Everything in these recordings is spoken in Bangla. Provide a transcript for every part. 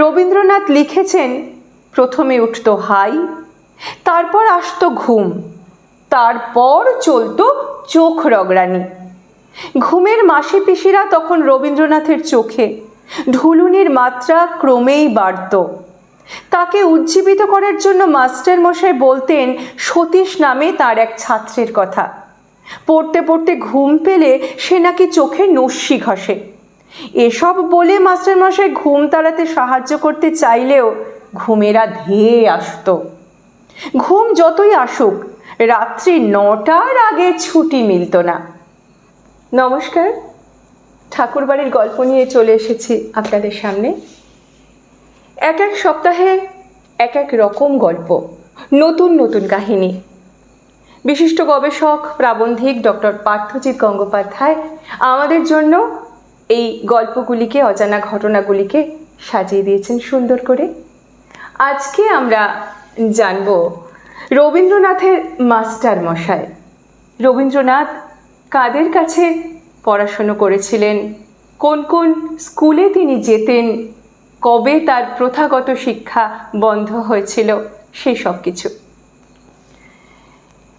রবীন্দ্রনাথ লিখেছেন, প্রথমে উঠত হাই, তারপর আসতো ঘুম, তারপর চলতো চোখ রগড়ানি। ঘুমের মাসি পিসিরা তখন রবীন্দ্রনাথের চোখে ঢুলুনির মাত্রা ক্রমেই বাড়ত। তাকে উজ্জীবিত করার জন্য মাস্টার মশাই বলতেন, সতীশ নামে তার এক ছাত্রের কথা। পড়তে পড়তে ঘুম পেলে সে নাকি চোখে নস্যি ঘষে। এসব বলে মাস্টারমশাই ঘুম তাড়াতে সাহায্য করতে চাইলেও ঘুমেরা ধেয়ে আসতো। ঘুম যতই আসুক, রাত্রি নটার আগে ছুটি মিলত না। নমস্কার, ঠাকুরবাড়ির গল্প নিয়ে চলে এসেছি আপনাদের সামনে। এক এক সপ্তাহে এক এক রকম গল্প, নতুন নতুন কাহিনী। বিশিষ্ট গবেষক, প্রাবন্ধিক ডক্টর পার্থজিৎ গঙ্গোপাধ্যায় আমাদের জন্য এই গল্পগুলিকে, অজানা ঘটনাগুলিকে সাজিয়ে দিয়েছেন সুন্দর করে। আজকে আমরা জানব রবীন্দ্রনাথের মাস্টার মশাই রবীন্দ্রনাথ কাদের কাছে পড়াশুনো করেছিলেন? কোন কোন স্কুলে তিনি যেতেন? কবে তার প্রথাগত শিক্ষা বন্ধ হয়েছিল? সেই সব কিছু।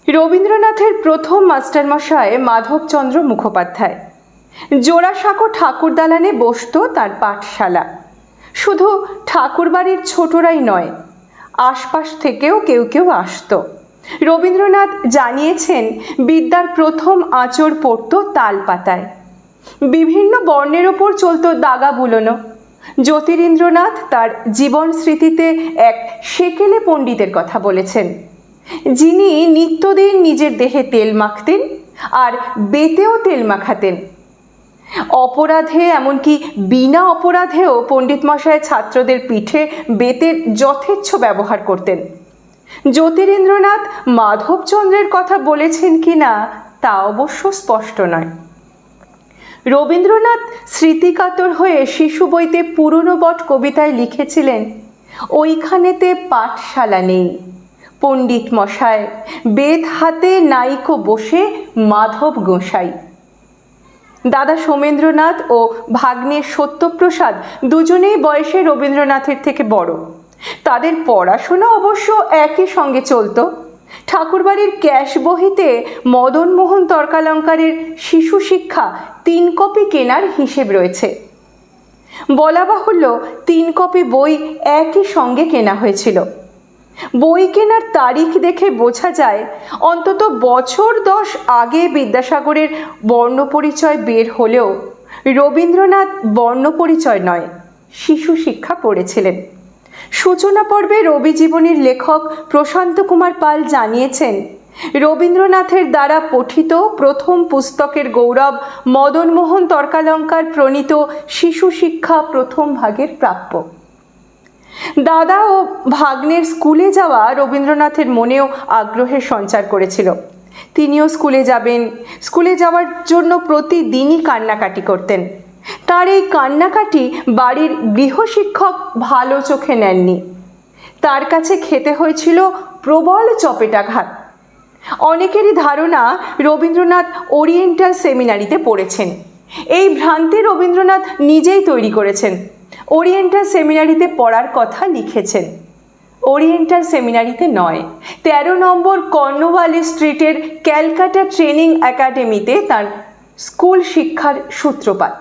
রবীন্দ্রনাথের প্রথম মাস্টারমশায় মাধবচন্দ্র মুখোপাধ্যায়। জোড়াসাঁকো ঠাকুর দালানে বসত তার পাঠশালা। শুধু ঠাকুরবাড়ির ছোটরাই নয়, আশপাশ থেকেও কেউ কেউ আসতো। রবীন্দ্রনাথ জানিয়েছেন, বিদ্যার প্রথম আঁচড় পড়ত তাল পাতায় বিভিন্ন বর্ণের ওপর চলত দাগা বুলোনো। জ্যোতিরিন্দ্রনাথ তার জীবন স্মৃতিতে এক সেকেলে পণ্ডিতের কথা বলেছেন। যিনি নিত্যদিন নিজের দেহে তেল মাখতেন আর বেতেও তেল মাখাতেন। অপরাধে, এমনকি বিনা অপরাধেও পণ্ডিত মশাই ছাত্রদের পিঠে বেতের যথেচ্ছ ব্যবহার করতেন। জ্যোতিরেন্দ্রনাথ মাধবচন্দ্রের কথা বলেছেন কি না, তা অবশ্য স্পষ্ট নয়। রবীন্দ্রনাথ স্মৃতিকাতর হয়ে শিশু বইতে পুরনো বট কবিতায় লিখেছিলেন, ওইখানেতে পাঠশালা নেই। পণ্ডিত মশায়, বেদ হাতে নাইকো বসে মাধব গোসাই। দাদা সোমেন্দ্রনাথ ও ভাগ্নে সত্যপ্রসাদ দুজনেই বয়সে রবীন্দ্রনাথের থেকে বড়। তাদের পড়াশোনা অবশ্য একই সঙ্গে চলতো। ঠাকুরবাড়ির ক্যাশ বহিতে মদনমোহন তর্কালঙ্কারের শিশু শিক্ষা তিন কপি কেনার হিসেব রয়েছে। বলা বাহুল্য, তিন কপি বই একই সঙ্গে কেনা হয়েছিল। বই কেনার তারিখ দেখে বোঝা যায়, অন্তত বছর দশ আগে বিদ্যাসাগরের বর্ণপরিচয় বের হলেও রবীন্দ্রনাথ বর্ণপরিচয় নয়, শিশু শিক্ষা পড়েছিলেন। সূচনা পর্বে রবি জীবনীর লেখক প্রশান্ত কুমার পাল জানিয়েছেন, রবীন্দ্রনাথের দ্বারা পঠিত প্রথম পুস্তকের গৌরব মদনমোহন তর্কালঙ্কার প্রণীত শিশু শিক্ষা প্রথম ভাগের প্রাপ্য। দাদা ও ভাগ্নের স্কুলে যাওয়া রবীন্দ্রনাথের মনেও আগ্রহের সঞ্চার করেছিল। তিনিও স্কুলে যাবেন। স্কুলে যাওয়ার জন্য প্রতিদিনই কান্নাকাটি করতেন। তার এই কান্নাকাটি বাড়ির গৃহশিক্ষক ভালো চোখে নেননি। তার কাছে খেতে হয়েছিল প্রবল চপেটাঘাত। অনেকেরই ধারণা রবীন্দ্রনাথ ওরিয়েন্টাল সেমিনারিতে পড়েছেন। এই ভ্রান্তি রবীন্দ্রনাথ নিজেই তৈরি করেছেন। ওরিয়েন্টাল সেমিনারিতে পড়ার কথা লিখেছেন। ওরিয়েন্টাল সেমিনারিতে নয়, তেরো নম্বর কর্নওয়ালি স্ট্রিটের ক্যালকাটা ট্রেনিং একাডেমিতে তার স্কুল শিক্ষার সূত্রপাত।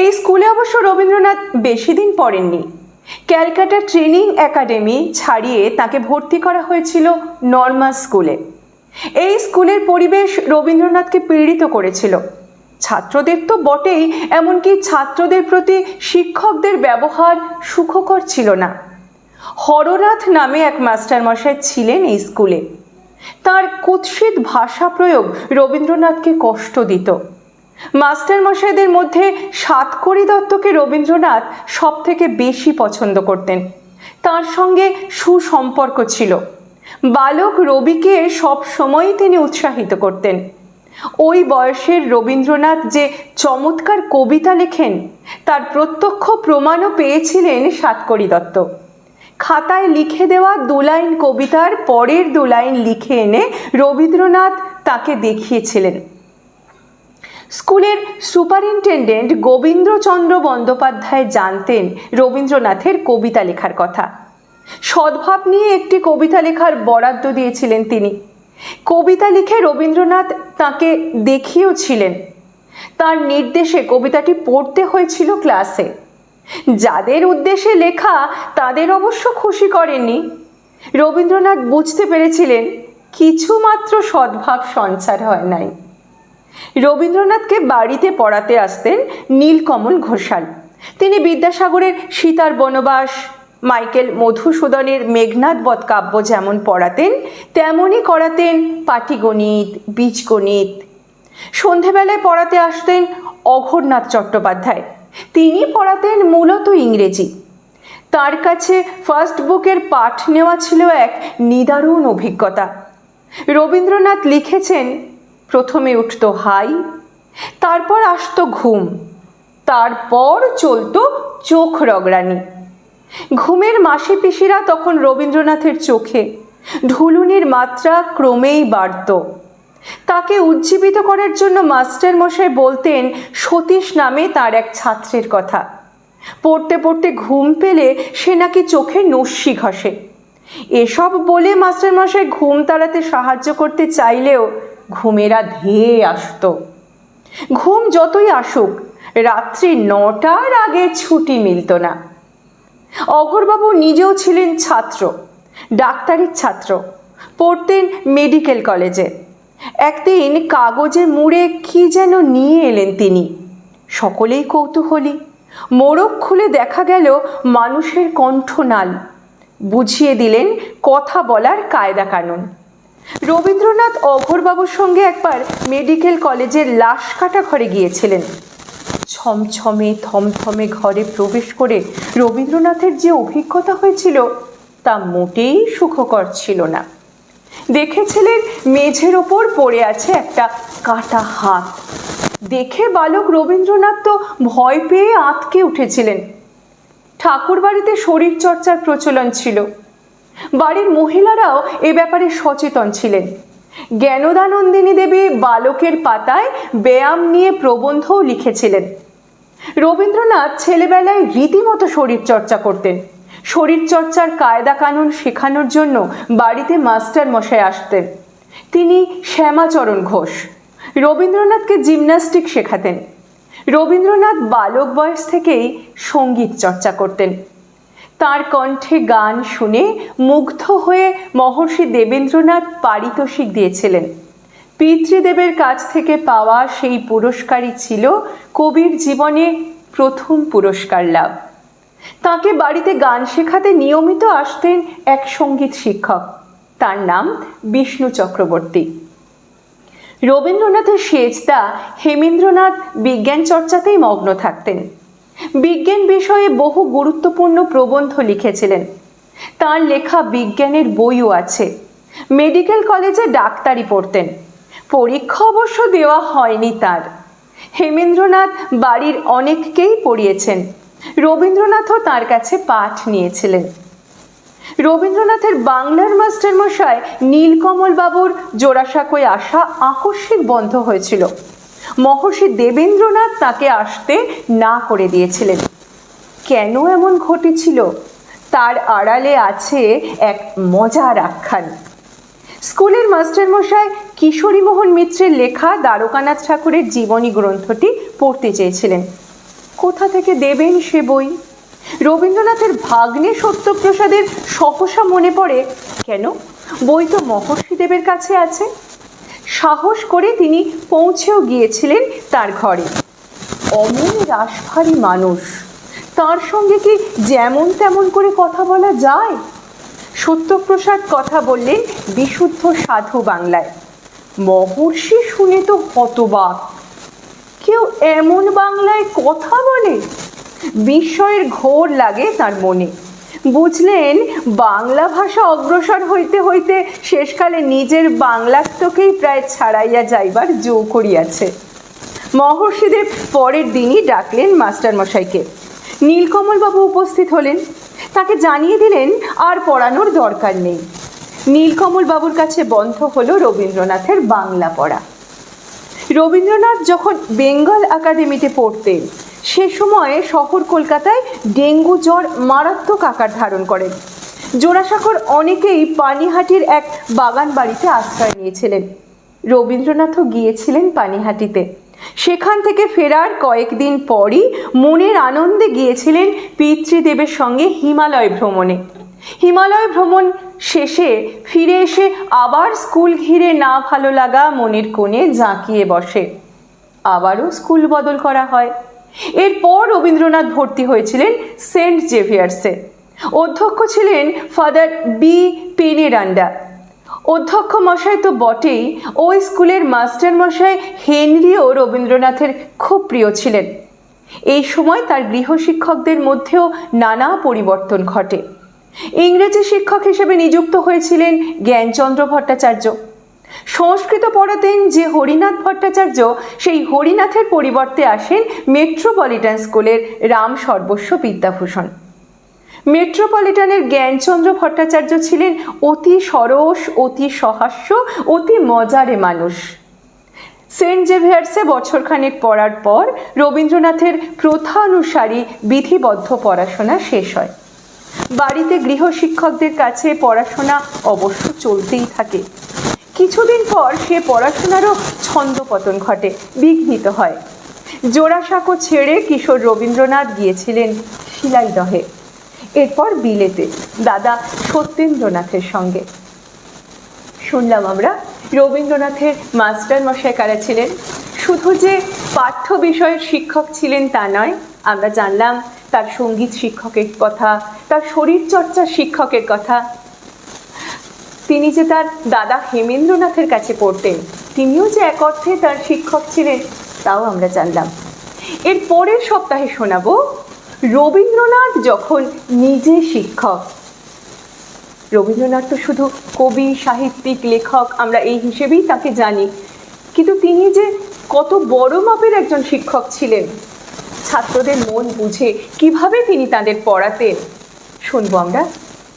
এই স্কুলে অবশ্য রবীন্দ্রনাথ বেশি দিন পড়েননি। ক্যালকাটা ট্রেনিং একাডেমি ছাড়িয়ে তাকে ভর্তি করা হয়েছিল নর্মাল স্কুলে। এই স্কুলের পরিবেশ রবীন্দ্রনাথকে পীড়িত করেছিল। ছাত্রদের তো বটেই, এমনকি ছাত্রদের প্রতি শিক্ষকদের ব্যবহার সুখকর ছিল না। হরনাথ নামে এক মাস্টারমশাই ছিলেন এই স্কুলে। তার কুৎসিত ভাষা প্রয়োগ রবীন্দ্রনাথকে কষ্ট দিত। মাস্টারমশাইদের মধ্যে সাতকড়ি দত্তকে রবীন্দ্রনাথ সব থেকে বেশি পছন্দ করতেন। তার সঙ্গে সুসম্পর্ক ছিল। বালক রবিকে সব সময়ই তিনি উৎসাহিত করতেন। ওই বয়সের রবীন্দ্রনাথ যে চমৎকার কবিতা লেখেন, তার প্রত্যক্ষ প্রমাণও পেয়েছিলেন সাতকরি দত্ত। খাতায় লিখে দেওয়া দু লাইন কবিতার পরের দু লাইন লিখে এনে রবীন্দ্রনাথ তাকে দেখিয়েছিলেন। স্কুলের সুপারিনটেন্ডেন্ট গোবিন্দ্রচন্দ্র বন্দ্যোপাধ্যায় জানতেন রবীন্দ্রনাথের কবিতা লেখার কথা। সদ্ভাব নিয়ে একটি কবিতা লেখার বরাদ্দ দিয়েছিলেন তিনি। কবিতা লিখে রবীন্দ্রনাথ তাকে দেখিয়েও ছিলেন। তার নির্দেশে কবিতাটি পড়তে হয়েছিল ক্লাসে। যাদের উদ্দেশ্যে লেখা তাদের অবশ্য খুশি করেননি। রবীন্দ্রনাথ বুঝতে পেরেছিলেন, কিছুমাত্র সদ্ভাব সঞ্চার হয় নাই। রবীন্দ্রনাথকে বাড়িতে পড়াতে আসতেন নীলকমল ঘোষাল। তিনি বিদ্যাসাগরের সীতার বনবাস মাইকেল মধুসূদনের মেঘনাথ বধ কাব্য যেমন পড়াতেন, তেমনই করাতেন পাটিগণিত, বীজগণিত। সন্ধেবেলায় পড়াতে আসতেন অঘরনাথ চট্টোপাধ্যায়। তিনি পড়াতেন মূলত ইংরেজি। তার কাছে ফার্স্ট বুকের পাঠ নেওয়া ছিল এক নিদারুণ অভিজ্ঞতা। রবীন্দ্রনাথ লিখেছেন, প্রথমে উঠত হাই, তারপর আসতো ঘুম, তারপর চলতো চোখ রগড়ানি। ঘুমের মাসি পিসিরা তখন রবীন্দ্রনাথের চোখে। ঢুলুনির মাত্রা ক্রমেই বাড়ত। তাকে উজ্জীবিত করার জন্য মাস্টার মশাই বলতেন, সতীশ নামে তার এক ছাত্রের কথা। পড়তে পড়তে ঘুম পেলে সে নাকি চোখে নস্যি ঘষে। এসব বলে মাস্টারমশাই ঘুম তাড়াতে সাহায্য করতে চাইলেও ঘুমেরা ধেয়ে আসতো। ঘুম যতই আসুক, রাত্রি নটার আগে ছুটি মিলত না। অঘরবাবু নিজেও ছিলেন ছাত্র, ডাক্তারির ছাত্র, পড়তেন মেডিকেল কলেজে একদিন কাগজে মুড়ে কি যেন নিয়ে এলেন তিনি। সকলেই কৌতূহলী, মোড়ক খুলে দেখা গেল মানুষের কণ্ঠনাল। বুঝিয়ে দিলেন কথা বলার কায়দা কানুন। রবীন্দ্রনাথ অঘরবাবুর সঙ্গে একবার মেডিকেল কলেজের লাশ কাটা ঘরে গিয়েছিলেন। ছমছমে, থমথমে ঘরে প্রবেশ করে রবীন্দ্রনাথের যে অভিজ্ঞতা হয়েছিল তা মোটেই সুখকর ছিল না। দেখেছিলেন মেঝের ওপর পড়ে আছে একটা কাটা হাত। দেখে বালক রবীন্দ্রনাথ তো ভয় পেয়ে আঁতকে উঠেছিলেন। ঠাকুর বাড়িতে শরীর চর্চার প্রচলন ছিল। বাড়ির মহিলারাও এ ব্যাপারে সচেতন ছিলেন। জ্ঞানদানন্দিনী দেবী বালকের পাতায় ব্যায়াম নিয়ে প্রবন্ধও লিখেছিলেন। রবীন্দ্রনাথ ছেলেবেলায় রীতিমতো শরীর চর্চা করতেন। শরীরচর্চার কায়দা কানুন শেখানোর জন্য বাড়িতে মাস্টার মশাই আসতেন। তিনি শ্যামাচরণ ঘোষ। রবীন্দ্রনাথকে জিমন্যাস্টিক শেখাতেন। রবীন্দ্রনাথ বালক বয়স থেকেই সংগীত চর্চা করতেন। তার কণ্ঠে গান শুনে মুগ্ধ হয়ে মহর্ষি দেবেন্দ্রনাথ পারিতোষিক দিয়েছিলেন। পিতৃদেবের কাছ থেকে পাওয়া সেই পুরস্কারই ছিল কবির জীবনে প্রথম পুরস্কার লাভ। তাকে বাড়িতে গান শেখাতে নিয়মিত আসতেন এক সংগীত শিক্ষক। তার নাম বিষ্ণু চক্রবর্তী। রবীন্দ্রনাথের সেজদা হেমেন্দ্রনাথ বিজ্ঞান চর্চাতেই মগ্ন থাকতেন। বিজ্ঞান বিষয়ে বহু গুরুত্বপূর্ণ প্রবন্ধ লিখেছিলেন। তার লেখা বিজ্ঞানের বইও আছে। মেডিকেল কলেজে ডাক্তারি পড়তেন। পরীক্ষা অবশ্য দেওয়া হয়নি তার। হেমেন্দ্রনাথ বাড়ির অনেককেই পড়িয়েছেন। রবীন্দ্রনাথও তার কাছে পাঠ নিয়েছিলেন। রবীন্দ্রনাথের বাংলার মাস্টারমশাই নীলকমল বাবুর জোড়াসাঁকোয় আসা আকস্মিক বন্ধ হয়েছিল। মহর্ষি দেবেন্দ্রনাথ তাকে আসতে না করে দিয়েছিলেন। কেন এমন ঘটেছিল? তার আড়ালে আছে এক মজার আখ্যান। স্কুলের মাস্টারমশাই কিশোরীমোহন মিত্রের লেখা দ্বারকানাথ ঠাকুরের জীবনী গ্রন্থটি পড়তে চেয়েছিলেন। কোথা থেকে দেবেন সে বই? রবীন্দ্রনাথের ভাগ্নে সত্যপ্রসাদের সহসা মনে পড়ে। কেন? বই তো মহর্ষি দেবের কাছে আছে। সাহস করে তিনি পৌঁছেও গিয়েছিলেন তার ঘরে। অমন রাসভারী মানুষ। তার সঙ্গে কি যেমন তেমন করে কথা বলা যায়? সত্যপ্রসাদ কথা বললেন বিশুদ্ধ সাধু বাংলায়। মহর্ষি শুনে তো হতবাক। কেউ এমন বাংলায় কথা বলে? বিস্ময়ের ঘোর লাগে তার মনে। বুঝলেন, বাংলা ভাষা অগ্রসর হইতে হইতে শেষকালে নিজের বাংলাত্মকেই প্রায় ছাড়াইয়া যাইবার জো করিয়াছে। মহর্ষিদেব পরের দিনই ডাকলেন মাস্টারমশাইকে। নীলকমলবাবু উপস্থিত হলেন। তাকে জানিয়ে দিলেন, আর পড়ানোর দরকার নেই। নীলকমল বাবুর কাছে বন্ধ হলো রবীন্দ্রনাথের বাংলা পড়া। রবীন্দ্রনাথ যখন বেঙ্গল একাডেমিতে পড়তেন সে সময়ে শহর কলকাতায় ডেঙ্গু জ্বর মারাত্মক আকার ধারণ করেন জোড়াসাঁকোর অনেকেই পানিহাটির এক বাগান বাড়িতে আশ্রয় নিয়েছিলেন। রবীন্দ্রনাথও গিয়েছিলেন পানিহাটিতে। সেখান থেকে ফেরার কয়েকদিন পরই মনের আনন্দে গিয়েছিলেন পিতৃদেবের সঙ্গে হিমালয় ভ্রমণে। হিমালয় ভ্রমণ শেষে ফিরে এসে আবার স্কুল ঘিরে না ভালো লাগা মনের কোণে জাঁকিয়ে বসে। আবারও স্কুল বদল করা হয়। এরপর রবীন্দ্রনাথ ভর্তি হয়েছিলেন সেন্ট জেভিয়ার্সে। অধ্যক্ষ ছিলেন ফাদার বি পেনেরান্ডা। অধ্যক্ষ মশাই তো বটেই ওই স্কুলের মাস্টার মশাই হেনরিও রবীন্দ্রনাথের খুব প্রিয় ছিলেন। এই সময় তার গৃহশিক্ষকদের মধ্যেও নানা পরিবর্তন ঘটে। ইংরেজি শিক্ষক হিসেবে নিযুক্ত হয়েছিলেন জ্ঞানচন্দ্র ভট্টাচার্য। সংস্কৃত পড়াতেন যে হরিনাথ ভট্টাচার্য, সেই হরিনাথের পরিবর্তে আসেন মেট্রোপলিটন স্কুলের রাম সর্বস্ব বিদ্যাভূষণ। মেট্রোপলিটনের জ্ঞানচন্দ্র ভট্টাচার্য ছিলেন অতি সরস, অতি সহাস্য, অতি মজারে মানুষ। সেন্ট জেভিয়ার্সে বছরখানেক পড়ার পর রবীন্দ্রনাথের প্রথানুসারী বিধিবদ্ধ পড়াশোনা শেষ হয়। বাড়িতে গৃহশিক্ষকদের কাছে পড়াশোনা অবশ্য চলতেই থাকে। কিছুদিন পর সে পড়াশোনারও ছন্দপতন ঘটে, বিঘ্নিত হয়। জোড়াসাঁকো ছেড়ে কিশোর রবীন্দ্রনাথ গিয়েছিলেন শিলাইদহে। এরপর বিলেতে, দাদা সত্যেন্দ্রনাথের সঙ্গে। শুনলাম আমরা, রবীন্দ্রনাথের মাস্টার মশাই কারা ছিলেন? শুধু যে পাঠ্য বিষয়ের শিক্ষক ছিলেন তা নয়, আমরা জানলাম তার সংগীত শিক্ষকের কথা, তার শরীরচর্চার শিক্ষকের কথা তিনি যে তার দাদা হেমেন্দ্রনাথের কাছে পড়তেন, তিনিও যে এক অর্থে তার শিক্ষক ছিলেন, তাও আমরা জানলাম। এর পরের সপ্তাহে শোনাবো রবীন্দ্রনাথ যখন নিজে শিক্ষক। রবীন্দ্রনাথ তো শুধু কবি, সাহিত্যিক, লেখক, আমরা এই হিসেবেই তাকে জানি। কিন্তু তিনি যে কত বড় মাপের একজন শিক্ষক ছিলেন, ছাত্রদের মন বুঝে কীভাবে তিনি তাদের পড়াতেন, শুনব আমরা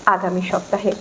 আগামী সপ্তাহে।